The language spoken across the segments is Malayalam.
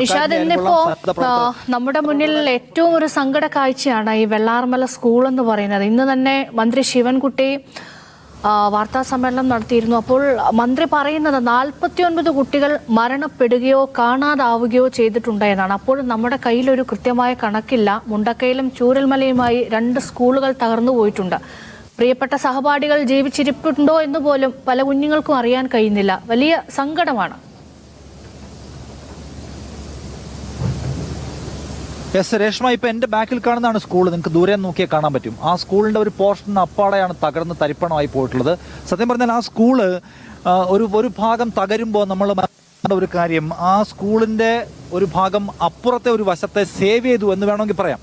നിഷാദ് ഇന്നിപ്പോ നമ്മുടെ മുന്നിൽ ഏറ്റവും ഒരു സങ്കട കാഴ്ചയാണ് ഈ വെള്ളാർമല സ്കൂൾ എന്ന് പറയുന്നത്. ഇന്ന് തന്നെ മന്ത്രി ശിവൻകുട്ടി വാർത്താ സമ്മേളനം നടത്തിയിരുന്നു. അപ്പോൾ മന്ത്രി പറയുന്നത് നാൽപ്പത്തിയൊൻപത് കുട്ടികൾ മരണപ്പെടുകയോ കാണാതാവുകയോ ചെയ്തിട്ടുണ്ട് എന്നാണ്. അപ്പോൾ നമ്മുടെ കയ്യിൽ ഒരു കൃത്യമായ കണക്കില്ല. മുണ്ടക്കയിലും ചൂരൽമലയുമായി രണ്ട് സ്കൂളുകൾ തകർന്നു പോയിട്ടുണ്ട്. പ്രിയപ്പെട്ട സഹപാഠികൾ ജീവിച്ചിരിപ്പുണ്ടോ എന്ന് പോലും പല കുഞ്ഞുങ്ങൾക്കും അറിയാൻ കഴിയുന്നില്ല. വലിയ സങ്കടമാണ്. എസ് രേഷ്മ ഇപ്പൊ എന്റെ ബാക്കിൽ കാണുന്നതാണ് സ്കൂൾ നിങ്ങൾക്ക് ദൂരെ നോക്കിയാൽ കാണാൻ പറ്റും. ആ സ്കൂളിന്റെ ഒരു പോർഷൻ അപ്പാടെയാണ് തകർന്ന് തരിപ്പണമായി പോയിട്ടുള്ളത്. സത്യം പറഞ്ഞാൽ ആ സ്കൂൾ ഒരു ഒരു ഭാഗം തകരുമ്പോൾ നമ്മൾ ഒരു കാര്യം ആ സ്കൂളിന്റെ ഒരു ഭാഗം അപ്പുറത്തെ ഒരു വശത്തെ സേവ് ചെയ്തു എന്ന് വേണമെങ്കിൽ പറയാം.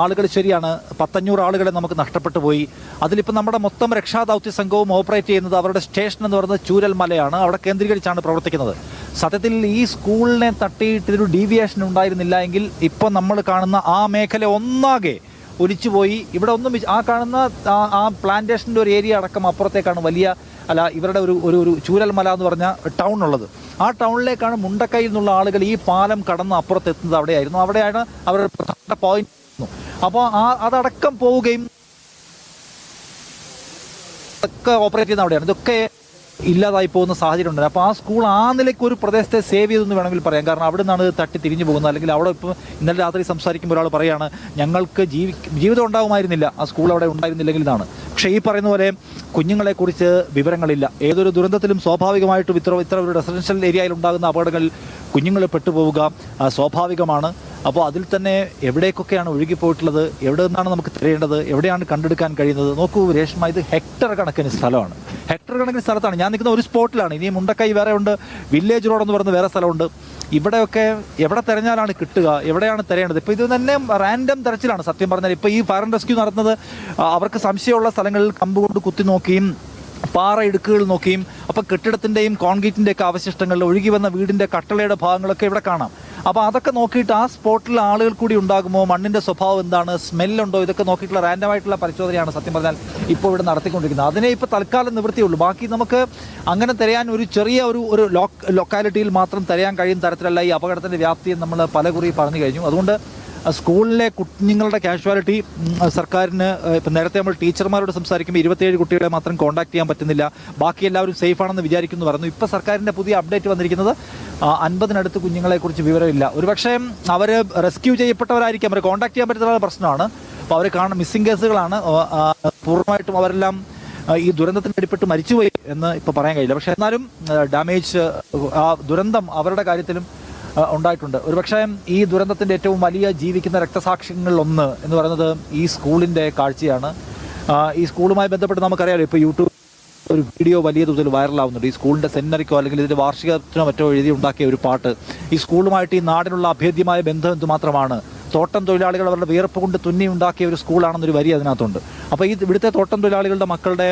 ആളുകൾ ശരിയാണ് പത്തഞ്ഞൂറ് ആളുകളെ നമുക്ക് നഷ്ടപ്പെട്ടു പോയി. അതിലിപ്പോൾ നമ്മുടെ മൊത്തം രക്ഷാദൗത്യ സംഘവും ഓപ്പറേറ്റ് ചെയ്യുന്നത് അവരുടെ സ്റ്റേഷൻ എന്ന് പറയുന്നത് ചൂരൽ മലയാണ് അവിടെ കേന്ദ്രീകരിച്ചാണ് പ്രവർത്തിക്കുന്നത്. സത്യത്തിൽ ഈ സ്കൂളിനെ തട്ടിയിട്ട് ഇതൊരു ഡീവിയേഷൻ ഉണ്ടായിരുന്നില്ല എങ്കിൽ ഇപ്പം നമ്മൾ കാണുന്ന ആ മേഖല ഒന്നാകെ ഒലിച്ചുപോയി. ഇവിടെ ഒന്നും ആ കാണുന്ന ആ- പ്ലാന്റേഷന്റെ ഒരു ഏരിയ അടക്കം അപ്പുറത്തേക്കാണ് വലിയ അല്ല ഇവരുടെ ഒരു ഒരു ഒരു ചൂരൽമല എന്ന് പറഞ്ഞ ടൗൺ ഉള്ളത്. ആ ടൗണിലേക്കാണ് മുണ്ടക്കൈയിൽ നിന്നുള്ള ആളുകൾ ഈ പാലം കടന്ന് അപ്പുറത്ത് എത്തുന്നത് അവിടെയായിരുന്നു. അവിടെയാണ് അവരുടെ പ്രധാന പോയിന്റ് അപ്പോൾ ആ അതടക്കം പോവുകയും ഓപ്പറേറ്റ് ചെയ്യുന്ന അവിടെയാണ്. ഇതൊക്കെ ഇല്ലാതായി പോകുന്ന സാഹചര്യം ഉണ്ട്. അപ്പോൾ ആ സ്കൂൾ ആ നിലയ്ക്ക് ഒരു പ്രദേശത്തെ സേവ് ചെയ്തെന്ന് വേണമെങ്കിൽ പറയാം. കാരണം അവിടെ നിന്നാണ് തട്ടി തിരിഞ്ഞു പോകുന്നത്. അല്ലെങ്കിൽ അവിടെ ഇപ്പോൾ ഇന്നലെ രാത്രി സംസാരിക്കുമ്പോൾ ഒരാൾ പറയാണ് ഞങ്ങൾക്ക് ജീവി ജീവിതം ഉണ്ടാകുമായിരുന്നില്ല. ആ സ്കൂൾ അവിടെ ഉണ്ടായിരുന്നില്ലെങ്കിൽ എന്നാണ് പക്ഷേ ഈ പറയുന്ന പോലെ കുഞ്ഞുങ്ങളെക്കുറിച്ച് വിവരങ്ങളില്ല. ഏതൊരു ദുരന്തത്തിലും സ്വാഭാവികമായിട്ടും ഇത്ര ഇത്ര ഒരു റെസിഡൻഷ്യൽ ഏരിയയിൽ ഉണ്ടാകുന്ന അപകടങ്ങൾ കുഞ്ഞുങ്ങൾ പെട്ടുപോവുക സ്വാഭാവികമാണ്. അപ്പോൾ അതിൽ തന്നെ എവിടേക്കൊക്കെയാണ് ഒഴുകിപ്പോയിട്ടുള്ളത്? എവിടെ നിന്നാണ് നമുക്ക് തിരയേണ്ടത്? എവിടെയാണ് കണ്ടെടുക്കാൻ കഴിയുന്നത്? നോക്കൂ രേഷ്മ ഇത് ഹെക്ടർ കണക്കിന് സ്ഥലമാണ്. ഹെക്ടർ കണക്കിന് സ്ഥലത്താണ്. ഞാൻ നിൽക്കുന്ന ഒരു സ്പോട്ടിലാണ്. ഇനി മുണ്ടക്കൈ വേറെ ഉണ്ട്. വില്ലേജ് റോഡ് എന്ന് പറയുന്ന വേറെ സ്ഥലമുണ്ട്. ഇവിടെയൊക്കെ എവിടെ തിരഞ്ഞാലാണ് കിട്ടുക? എവിടെയാണ് തിരയേണ്ടത്? ഇപ്പോൾ ഇത് തന്നെ റാൻഡം തെരച്ചിലാണ് സത്യം പറഞ്ഞാൽ. ഇപ്പോൾ ഈ ഫയർ റെസ്ക്യൂ നടത്തുന്നത് അവർക്ക് സംശയമുള്ള സ്ഥലങ്ങളിൽ കമ്പ് കൊണ്ട് കുത്തി നോക്കിയും പാറ ഇടുക്കുകൾ നോക്കിയും അപ്പോൾ കെട്ടിടത്തിന്റെയും കോൺക്രീറ്റിന്റെയൊക്കെ അവശിഷ്ടങ്ങളിൽ ഒഴുകി വന്ന വീടിന്റെ കട്ടളയുടെ ഭാഗങ്ങളൊക്കെ ഇവിടെ കാണാം. അപ്പോൾ അതൊക്കെ നോക്കിയിട്ട് ആ സ്പോട്ടിൽ ആളുകൾ കൂടി ഉണ്ടാകുമോ? മണ്ണിന്റെ സ്വഭാവം എന്താണ്? സ്മെല്ലുണ്ടോ ഇതൊക്കെ നോക്കിയിട്ടുള്ള റാൻഡമായിട്ടുള്ള പരിശോധനയാണ് സത്യം പറഞ്ഞാൽ ഇപ്പോൾ ഇവിടെ നടത്തിക്കൊണ്ടിരിക്കുന്നത്. അതിനെ ഇപ്പോൾ തൽക്കാലം നിവൃത്തിയുള്ളൂ ബാക്കി നമുക്ക് അങ്ങനെ തിരയാൻ ഒരു ചെറിയ ഒരു ഒരു ലൊക്കാലിറ്റിയിൽ മാത്രം തിരയാൻ കഴിയുന്ന തരത്തിലല്ല ഈ അപകടത്തിന്റെ വ്യാപ്തി നമ്മൾ പലകുറി പറഞ്ഞു കഴിഞ്ഞു. അതുകൊണ്ട് സ്കൂളിലെ കുഞ്ഞുങ്ങളുടെ കാഷ്വാലിറ്റി സർക്കാരിന് ഇപ്പം നേരത്തെ നമ്മൾ ടീച്ചർമാരോട് സംസാരിക്കുമ്പോൾ ഇരുപത്തിയേഴ് കുട്ടികളെ മാത്രം കോൺടാക്ട് ചെയ്യാൻ പറ്റുന്നില്ല. ബാക്കി എല്ലാവരും സേഫ് ആണെന്ന് വിചാരിക്കുന്നു. പറഞ്ഞു ഇപ്പോൾ സർക്കാരിന്റെ പുതിയ അപ്ഡേറ്റ് വന്നിരിക്കുന്നത് അൻപതിനടുത്ത് കുഞ്ഞുങ്ങളെക്കുറിച്ച് വിവരമില്ല. ഒരുപക്ഷെ അവർ റെസ്ക്യൂ ചെയ്യപ്പെട്ടവരായിരിക്കും. അവർ കോൺടാക്ട് ചെയ്യാൻ പറ്റുന്ന പ്രശ്നമാണ്. അപ്പോൾ അവർ കാണുന്ന മിസ്സിംഗ് കേസുകളാണ് പൂർണമായിട്ടും അവരെല്ലാം ഈ ദുരന്തത്തിന് അടിപ്പെട്ട് മരിച്ചുപോയി എന്ന് ഇപ്പോൾ പറയാൻ കഴിയില്ല. പക്ഷെ എന്നാലും ഡാമേജ് ആ ദുരന്തം അവരുടെ കാര്യത്തിലും ഉണ്ടായിട്ടുണ്ട്. ഒരുപക്ഷെ ഈ ദുരന്തത്തിന്റെ ഏറ്റവും വലിയ ജീവിക്കുന്ന രക്തസാക്ഷ്യങ്ങളിൽ ഒന്ന് എന്ന് പറയുന്നത് ഈ സ്കൂളിന്റെ കാഴ്ചയാണ്. ഈ സ്കൂളുമായി ബന്ധപ്പെട്ട് നമുക്കറിയാലോ ഇപ്പോൾ യൂട്യൂബ് ഒരു വീഡിയോ വലിയ തോതിൽ വൈറലാവുന്നുണ്ട്. ഈ സ്കൂളിന്റെ സെമിനറിക്കോ അല്ലെങ്കിൽ ഇതിന്റെ വാർഷികത്തിനോ മറ്റോ എഴുതി ഉണ്ടാക്കിയ ഒരു പാട്ട്. ഈ സ്കൂളുമായിട്ട് ഈ നാടിനുള്ള അഭേദ്യമായ ബന്ധം എന്തുമാത്രമാണ്? തോട്ടം തൊഴിലാളികൾ അവരുടെ വിയർപ്പ് കൊണ്ട് തുന്നി ഉണ്ടാക്കിയ ഒരു സ്കൂളാണെന്നൊരു വരി അതിനകത്തുണ്ട്. അപ്പോൾ ഈ ഇവിടുത്തെ തോട്ടം തൊഴിലാളികളുടെ മക്കളുടെ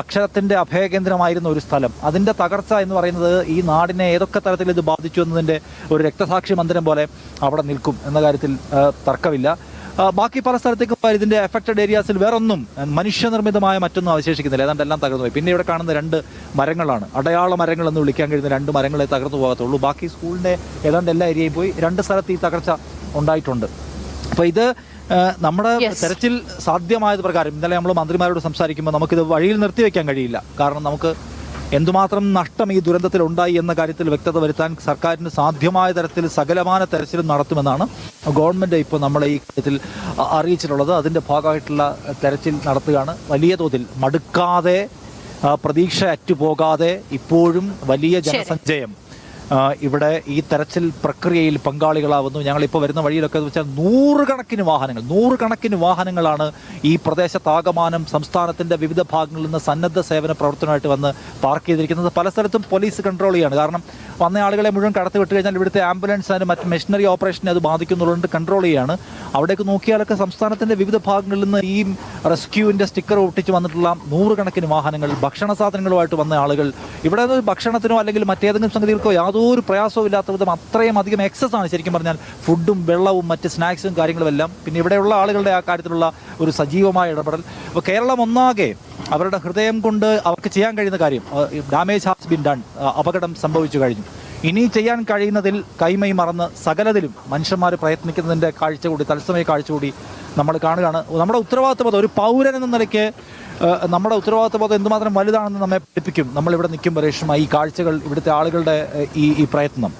അക്ഷരത്തിന്റെ അഭയകേന്ദ്രമായിരുന്ന ഒരു സ്ഥലം. അതിന്റെ തകർച്ച എന്ന് പറയുന്നത് ഈ നാടിനെ ഏതൊക്കെ തരത്തിൽ ഇത് ബാധിച്ചു എന്നതിന്റെ ഒരു രക്തസാക്ഷി മന്ദിരം പോലെ അവിടെ നിൽക്കും എന്ന കാര്യത്തിൽ തർക്കമില്ല. ബാക്കി പല സ്ഥലത്തേക്കും ഇതിന്റെ എഫക്റ്റഡ് ഏരിയാസിൽ വേറൊന്നും മനുഷ്യനിർമ്മിതമായ മറ്റൊന്നും അവശേഷിക്കുന്നില്ല. ഏതാണ്ട് എല്ലാം തകർന്നു പോയി. പിന്നെ ഇവിടെ കാണുന്ന രണ്ട് മരങ്ങളാണ്. അടയാള മരങ്ങൾ എന്ന് വിളിക്കാൻ കഴിയുന്ന രണ്ട് മരങ്ങളെ തകർന്നു പോകാത്തുള്ളൂ. ബാക്കി സ്കൂളിന്റെ ഏതാണ്ട് എല്ലാ ഏരിയയും പോയി രണ്ട് സ്ഥലത്ത് ഈ തകർച്ച ഉണ്ടായിട്ടുണ്ട്. അപ്പോൾ ഇത് നമ്മുടെ. തെരച്ചിൽ സാധ്യമായത് പ്രകാരം ഇന്നലെ നമ്മൾ മന്ത്രിമാരോട് സംസാരിക്കുമ്പോൾ നമുക്കിത് വഴിയിൽ നിർത്തി നിർത്തിവെക്കാൻ കഴിയില്ല. കാരണം നമുക്ക് എന്തുമാത്രം നഷ്ടം ഈ ദുരന്തത്തിൽ ഉണ്ടായി എന്ന കാര്യത്തിൽ വ്യക്തത വരുത്താൻ സർക്കാരിന് സാധ്യമായ തരത്തിൽ സകലമാന തെരച്ചിലും നടത്തുമെന്നാണ് ഗവൺമെന്റ് ഇപ്പോൾ നമ്മളെ ഈ കാര്യത്തിൽ അറിയിച്ചിട്ടുള്ളത്. അതിന്റെ ഭാഗമായിട്ടുള്ള തെരച്ചിൽ നടത്തുകയാണ്. വലിയ തോതിൽ മടുക്കാതെ പ്രതീക്ഷ അറ്റുപോകാതെ ഇപ്പോഴും വലിയ ജനസഞ്ചയം ഇവിടെ ഈ തെരച്ചിൽ പ്രക്രിയയിൽ പങ്കാളികളാവുന്നു. ഞങ്ങളിപ്പോൾ വരുന്ന വഴിയിലൊക്കെ എന്ന് വെച്ചാൽ നൂറുകണക്കിന് വാഹനങ്ങൾ നൂറുകണക്കിന് വാഹനങ്ങളാണ് ഈ പ്രദേശത്താകമാനം സംസ്ഥാനത്തിന്റെ വിവിധ ഭാഗങ്ങളിൽ നിന്ന് സന്നദ്ധ സേവന പ്രവർത്തനമായിട്ട് വന്ന് പാർക്ക് ചെയ്തിരിക്കുന്നത്. പല സ്ഥലത്തും പോലീസ് കൺട്രോൾ ചെയ്യാണ്. കാരണം വന്ന ആളുകളെ മുഴുവൻ കടത്തി വിട്ട് കഴിഞ്ഞാൽ ഇവിടുത്തെ ആംബുലൻസ് അതിന് മറ്റ് മെഷീനറി ഓപ്പറേഷനെ അത് ബാധിക്കുന്നുള്ളതുകൊണ്ട് കൺട്രോൾ ചെയ്യാണ്. അവിടേക്ക് നോക്കിയാലൊക്കെ സംസ്ഥാനത്തിന്റെ വിവിധ ഭാഗങ്ങളിൽ നിന്ന് ഈ റെസ്ക്യൂവിന്റെ സ്റ്റിക്കർ ഒട്ടിച്ച് വന്നിട്ടുള്ള നൂറുകണക്കിന് വാഹനങ്ങൾ ഭക്ഷണ സാധനങ്ങളുമായിട്ട് വന്ന ആളുകൾ. ഇവിടെ നിന്ന് ഭക്ഷണത്തിനോ അല്ലെങ്കിൽ മറ്റേതെങ്കിലും സംഗതികൾക്കോ യാതൊരു പ്രയാസവും ഇല്ലാത്ത വിധം അത്രയും അധികം എക്സസ് ആണ് ശരിക്കും പറഞ്ഞാൽ. ഫുഡും വെള്ളവും മറ്റ് സ്നാക്സും കാര്യങ്ങളും എല്ലാം. പിന്നെ ഇവിടെയുള്ള ആളുകളുടെ ആ കാര്യത്തിലുള്ള ഒരു സജീവമായ ഇടപെടൽ. അപ്പോൾ കേരളം ഒന്നാകെ അവരുടെ ഹൃദയം കൊണ്ട് അവർക്ക് ചെയ്യാൻ കഴിയുന്ന കാര്യം ഡാമേജ് ഹാസ് ബിൻ ഡൺ അപകടം സംഭവിച്ചു കഴിഞ്ഞു. ഇനി ചെയ്യാൻ കഴിയുന്നതിൽ കൈമൈ മറന്ന് സകലതിലും മനുഷ്യന്മാർ പ്രയത്നിക്കുന്നതിന്റെ കാഴ്ച കൂടി തത്സമയ കാഴ്ച കൂടി നമ്മൾ കാണുകയാണ്. നമ്മുടെ ഉത്തരവാദിത്തബോധം ഒരു പൗരൻ എന്ന നിലയ്ക്ക് നമ്മുടെ ഉത്തരവാദിത്തബോധം എന്തുമാത്രം വലുതാണെന്ന് നമ്മെ പഠിപ്പിക്കും. നമ്മളിവിടെ നിൽക്കുമ്പോൾ രേഷ്മ ഈ കാഴ്ചകൾ ഇവിടുത്തെ ആളുകളുടെ ഈ ഈ പ്രയത്നം.